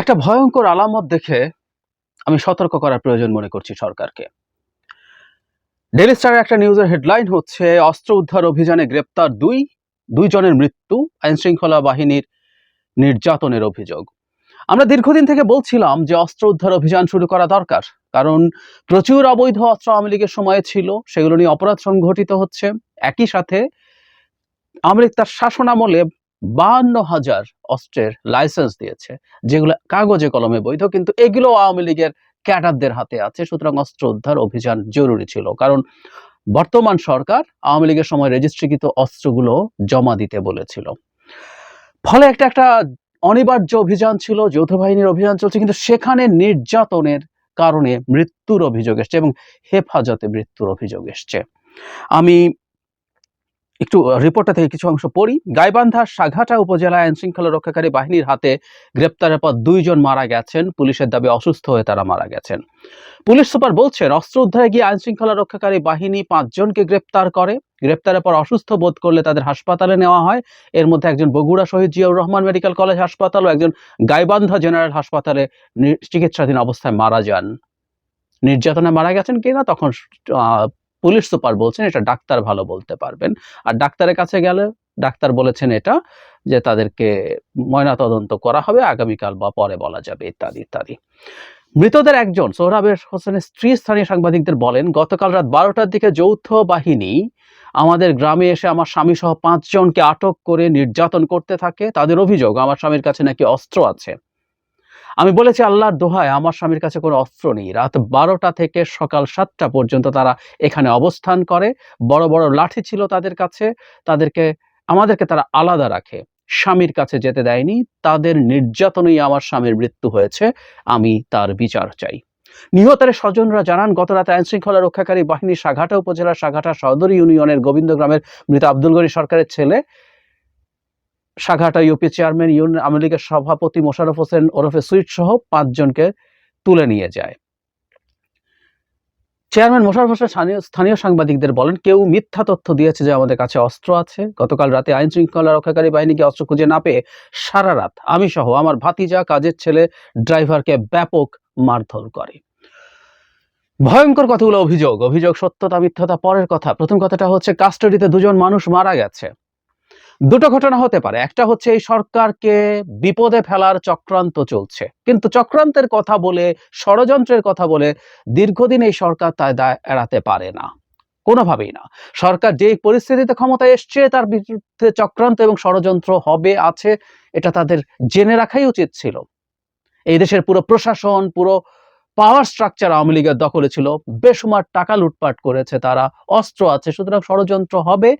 একটা ভয়ঙ্কর আলামত দেখে আমি সতর্ক করার প্রয়োজন মনে করছি সরকারকে। ডেলি স্টারের একটা নিউজের হেডলাইন হচ্ছে, অস্ত্র উদ্ধার অভিযানে গ্রেপ্তার দুই, দুইজনের মৃত্যু আইন শৃঙ্খলা বাহিনীর নির্যাতনের অভিযোগ। আমরা দীর্ঘদিন থেকে বলছিলাম যে অস্ত্র উদ্ধার অভিযান শুরু করা দরকার, কারণ প্রচুর অবৈধ অস্ত্র আওয়ামী লীগের সময়ে ছিল, সেগুলো নিয়ে অপরাধ সংঘটিত হচ্ছে। একই সাথে আওয়ামী লীগ তার শাসনামলে বাহান্ন হাজার অস্ত্রের লাইসেন্স দিয়েছে, যেগুলো কাগজে কলমে বৈধ, কিন্তু এগুলো আওয়ামী লীগের ক্যাডারদের হাতে আছে। সুতরাং অস্ত্র উদ্ধার অভিযান জরুরি ছিল। কারণ বর্তমান সরকার আওয়ামী লীগের সময় রেজিস্ট্রিকৃত অস্ত্রগুলো জমা দিতে বলেছিল। ফলে একটা একটা অনিবার্য অভিযান ছিল, যৌথ বাহিনীর অভিযান চলছে, কিন্তু সেখানে নির্যাতনের কারণে মৃত্যুর অভিযোগ এসছে এবং হেফাজতে মৃত্যুর অভিযোগ এসছে। আমি একটু রিপোর্টটা থেকে কিছু অংশ পড়ি। গাইবান্ধার সাঘাটা উপজেলায় আইন শৃঙ্খলা রক্ষাকারী বাহিনীর হাতে গ্রেপ্তারের পর দুইজন মারা গেছেন। পুলিশের দাবি অসুস্থ হয়ে তারা মারা গেছেন। পুলিশ সুপার বলছেন, অস্ত্র উদ্ধারে গিয়ে আইন শৃঙ্খলা রক্ষাকারী বাহিনী পাঁচজনকে গ্রেপ্তার করে। গ্রেপ্তারের পর অসুস্থ বোধ করলে তাদের হাসপাতালে নেওয়া হয়। এর মধ্যে একজন বগুড়া শহীদ জিয়াউর রহমান মেডিকেল কলেজ হাসপাতাল ও একজন গাইবান্ধা জেনারেল হাসপাতালে চিকিৎসাধীন অবস্থায় মারা যান। নির্যাতনে মারা গেছেন কিনা তখন পুলিশ সুপার বলছেন এটা ডাক্তার ভালো বলতে পারবেন। আর ডাক্তারের কাছে গেলে ডাক্তার বলেছেন এটা, যে তাদেরকে ময়নাতদন্ত করা হবে, আগামীকাল বা পরে বলা যাবে, ইত্যাদি ইত্যাদি। মৃতদের একজন সোহরাবের হোসেনের স্ত্রী, স্থানীয় সাংবাদিকদের বলেন, গতকাল রাত বারোটার দিকে যৌথ বাহিনী আমাদের গ্রামে এসে আমার স্বামী সহ পাঁচজনকে আটক করে নির্যাতন করতে থাকে। তাদের অভিযোগ, আমার স্বামীর কাছে নাকি অস্ত্র আছে। আমি বলেছি আল্লাহর দোহায় আমার স্বামীর কাছে কোনো অস্ত্র নেই। রাত বারোটা থেকে সকাল সাতটা পর্যন্ত তারা এখানে অবস্থান করে। বড় বড় লাঠি ছিল তাদের কাছে। তাদেরকে, আমাদেরকে তারা আলাদা রাখে। স্বামীর কাছে যেতে দেয়নি। তাদের নির্যাতনেই আমার স্বামীর মৃত্যু হয়েছে। আমি তার বিচার চাই। নিহতের স্বজনরা জানান, গত রাতে আইন শৃঙ্খলা রক্ষাকারী বাহিনী সাঘাটা উপজেলার সাঘাটা সদর ইউনিয়নের গোবিন্দ গ্রামের মৃত আব্দুল গনি সরকারের ছেলে Saghata UP chairman union Awami লীগের সভাপতি মোশারফ হোসেন ওরফে সুইট সহ পাঁচজনকে তুলে নিয়ে যায়। চেয়ারম্যান মোশারফ হোসেন স্থানীয় সাংবাদিকদের বলেন, কেউ মিথ্যা তথ্য দিয়েছে যে আমাদের কাছে অস্ত্র আছে। গতকাল রাতে আইন শৃঙ্খলা রক্ষাকারী বাহিনীকে অস্ত্র খুঁজে না পেয়ে সারা রাত আমি সহ আমার ভাতিজা, কাজের ছেলে, ড্রাইভারকে ব্যাপক মারধর করে। ভয়ঙ্কর কতগুলো অভিযোগ অভিযোগ সত্যতা, মিথ্যতা, পরের কথা। প্রথম কথাটা হচ্ছে, কাস্টডিতে দুজন মানুষ মারা গেছে। দুটো ঘটনা হতে পারে। একটা হচ্ছে এই সরকারকে বিপদে ফেলার চক্রান্ত চলছে। কিন্তু চক্রান্তের কথা বলে, ষড়যন্ত্রের কথা বলে দীর্ঘদিন এই সরকার তার দায় এড়াতে পারে না। কোনোভাবেই না। সরকার যে পরিস্থিতিতে ক্ষমতায় এসছে, তার বিরুদ্ধে চক্রান্ত এবং ষড়যন্ত্র হবে, আছে, এটা তাদের জেনে রাখাই উচিত ছিল। এই দেশের পুরো প্রশাসন, পুরো পাওয়ার স্ট্রাকচার আওয়ামী লীগের দখলে ছিল। বেসুমার টাকা লুটপাট করেছে তারা, অস্ত্র আছে, সুতরাং ষড়যন্ত্র হবে।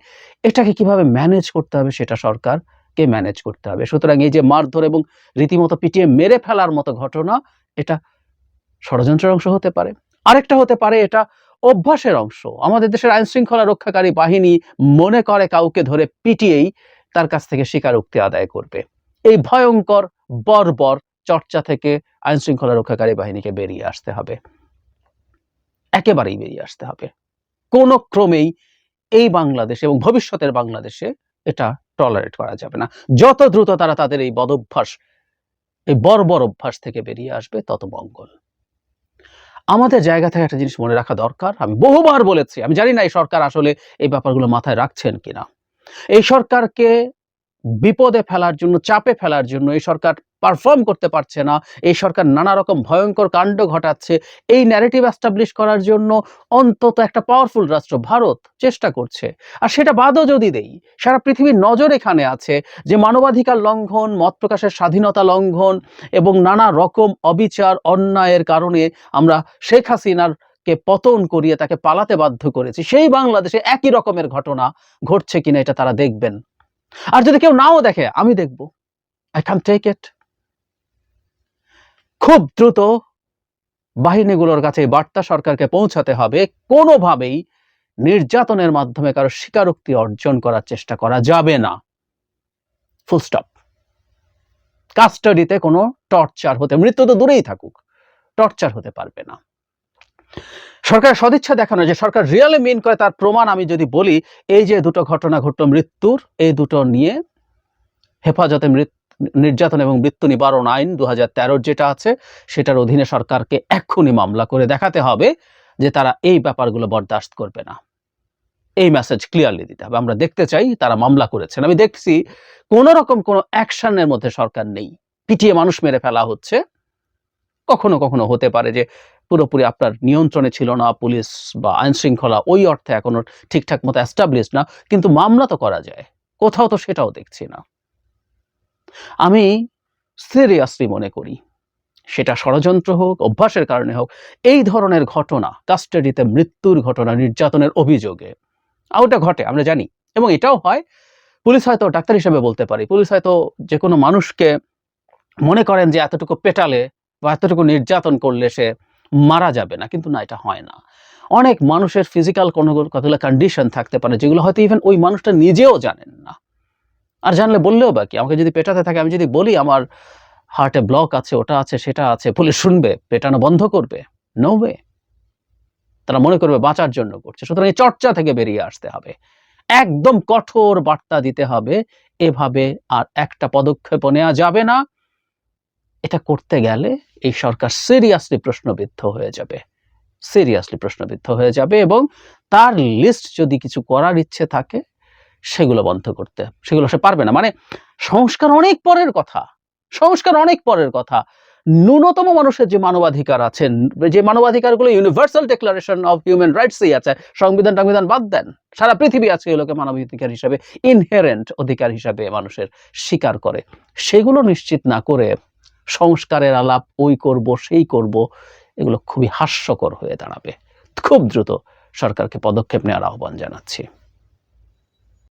এটাকে কীভাবে ম্যানেজ করতে হবে সেটা সরকারকে ম্যানেজ করতে হবে? সুতরাং এই যে মারধর এবং রীতিমতো পিটিয়ে মেরে ফেলার মতো ঘটনা, এটা ষড়যন্ত্রের অংশ হতে পারে। আরেকটা হতে পারে এটা অভ্যাসের অংশ। আমাদের দেশের আইন শৃঙ্খলা রক্ষাকারী বাহিনী মনে করে কাউকে ধরে পিটিয়েই তার কাছ থেকে স্বীকারোক্তি আদায় করবে। এই ভয়ঙ্কর বর্বর চর্চা থেকে আইন শৃঙ্খলা রক্ষাকারী বাহিনীকে বেরিয়ে আসতে হবে। একেবারেই বেরিয়ে আসতে হবে। কোনো ক্রমেই এই বাংলাদেশ এবং ভবিষ্যতের বাংলাদেশে এটা টলারেট করা যাবে না। যত দ্রুত তারা তাদের এই বদভ্যাস, এই বর্বর অভ্যাস থেকে বেরিয়ে আসবে, তত মঙ্গল। আমাদের জায়গা থেকে একটা জিনিস মনে রাখা দরকার। আমি বহুবার বলেছি, আমি জানি না এই সরকার আসলে এই ব্যাপারগুলো মাথায় রাখছেন কিনা। এই সরকারকে বিপদে ফেলার জন্য, চাপে ফেলার জন্য এই সরকার পারফর্ম করতে পারছে না। এই সরকার নানা রকম ভয়ঙ্কর কাণ্ড ঘটাচ্ছে। এই ন্যারেটিভ অ্যাস্টাবলিশ করার জন্য অন্তত একটা পাওয়ারফুল রাষ্ট্র ভারত চেষ্টা করছে। আর সেটা বাদও যদি দেই, সারা পৃথিবীর নজর এখানে আছে যে মানবাধিকার লঙ্ঘন, মত প্রকাশের স্বাধীনতা লঙ্ঘন এবং নানা রকম অবিচার, অন্যায়ের কারণে আমরা শেখ হাসিনার কে পতন করিয়ে তাকে পালাতে বাধ্য করেছি। সেই বাংলাদেশে একই রকমের ঘটনা ঘটছে কিনা এটা তারা দেখবেন। আর যদি কেউ নাও দেখে, আমি দেখব। আই ক্যান টেক ইট খুব দ্রুত বাহিনীগুলোর কাছে বার্তা সরকারকে পৌঁছাতে হবে। কোনোভাবেই নির্যাতনের মাধ্যমে কারও স্বীকারোক্তি অর্জন করার চেষ্টা করা যাবে না। ফুল স্টপ কাস্টাডিতে কোনো টর্চার হতে, মৃত্যু তো দূরেই থাকুক টর্চার হতে পারবে না। সরকার সদিচ্ছা দেখানো যে, সরকার রিয়েলি মিন করে, তার প্রমাণ আমি যদি বলি, এই যে দুটো ঘটনা ঘটলো মৃত্যুর, এই দুটো নিয়ে হেফাজতে মৃত্যু নির্যাতন এবং মৃত্যু নিবারণ আইন দু হাজার যেটা আছে, সেটার অধীনে সরকারকে এক্ষুনি মামলা করে দেখাতে হবে যে তারা এই ব্যাপারগুলো বরদাস্ত করবে না। এই মেসেজ ক্লিয়ারলি দিতে হবে। আমরা দেখতে চাই তারা মামলা করেছেন। আমি দেখছি কোনো রকম কোনো অ্যাকশনের মধ্যে সরকার নেই। পিটিয়ে মানুষ মেরে ফেলা হচ্ছে। কখনো কখনো হতে পারে যে পুরোপুরি আপনার নিয়ন্ত্রণে ছিল না, পুলিশ বা আইন শৃঙ্খলা ওই অর্থে এখনও ঠিকঠাক মতো অ্যাস্টাবলিশ না, কিন্তু মামলা তো করা যায়। কোথাও তো সেটাও দেখছি না। আমি সিরিয়াসলি মনে করি। সেটা ষড়যন্ত্র হোক, অভ্যাসের কারণে হোক, এই ধরনের ঘটনা কাস্টাডিতে মৃত্যুর ঘটনা, নির্যাতনের অভিযোগে ওটা ঘটে, আমরা জানি। এবং এটাও হয়, পুলিশ হয়তো ডাক্তার হিসেবে বলতে পারি। পুলিশ হয়তো যে কোনো মানুষকে মনে করেন যে এতটুকু পেটালে বা এতটুকু নির্যাতন করলে সে মারা যাবে না, কিন্তু না, এটা হয় না। অনেক মানুষের ফিজিক্যাল কোনো কতগুলো কন্ডিশন থাকতে পারে, যেগুলো হয়তো ইভেন ওই মানুষটা নিজেও জানেন না। আর জানলে বললেও বাকি আমাকে যদি পেটাতে থাকে, আমি যদি বলি আমার হার্টে ব্লক আছে, ওটা আছে, সেটা আছে, পুলিশ শুনবে, পেটানো বন্ধ করবে? নো ওয়ে তারা মনে করবে বাঁচার জন্য করছে। সুতরাং এই চর্চা থেকে বেরিয়ে আসতে হবে। একদম কঠোর বার্তা দিতে হবে, এভাবে আর একটা পদক্ষেপ নেওয়া যাবে না। এটা করতে গেলে এই সরকার সিরিয়াসলি প্রশ্নবিদ্ধ হয়ে যাবে। সিরিয়াসলি প্রশ্নবিদ্ধ হয়ে যাবে এবং তার লিস্ট যদি কিছু করার ইচ্ছে থাকে সেগুলো বন্ধ করতে। সেগুলো সে পারবে না। মানে সংস্কার অনেক পরের কথা। সংস্কার অনেক পরের কথা। ন্যূনতম মানুষের যে মানবাধিকার আছে, যে মানবাধিকারগুলো ইউনিভার্সাল ডিক্লারেশন অফ হিউম্যান রাইটসই আছে, সংবিধান সংবিধান বাদ দেন। সারা পৃথিবী আছে এগুলোকে মানবাধিকার হিসাবে ইনহেরেন্ট অধিকার হিসাবে মানুষের স্বীকার করে। সেগুলো নিশ্চিত না করে সংস্কারের আলাপ, ওই করব, সেই করব, এগুলো খুবই হাস্যকর হয়ে দাঁড়াবে। খুব দ্রুত সরকারকে পদক্ষেপ নেওয়ার আহ্বান জানাচ্ছি।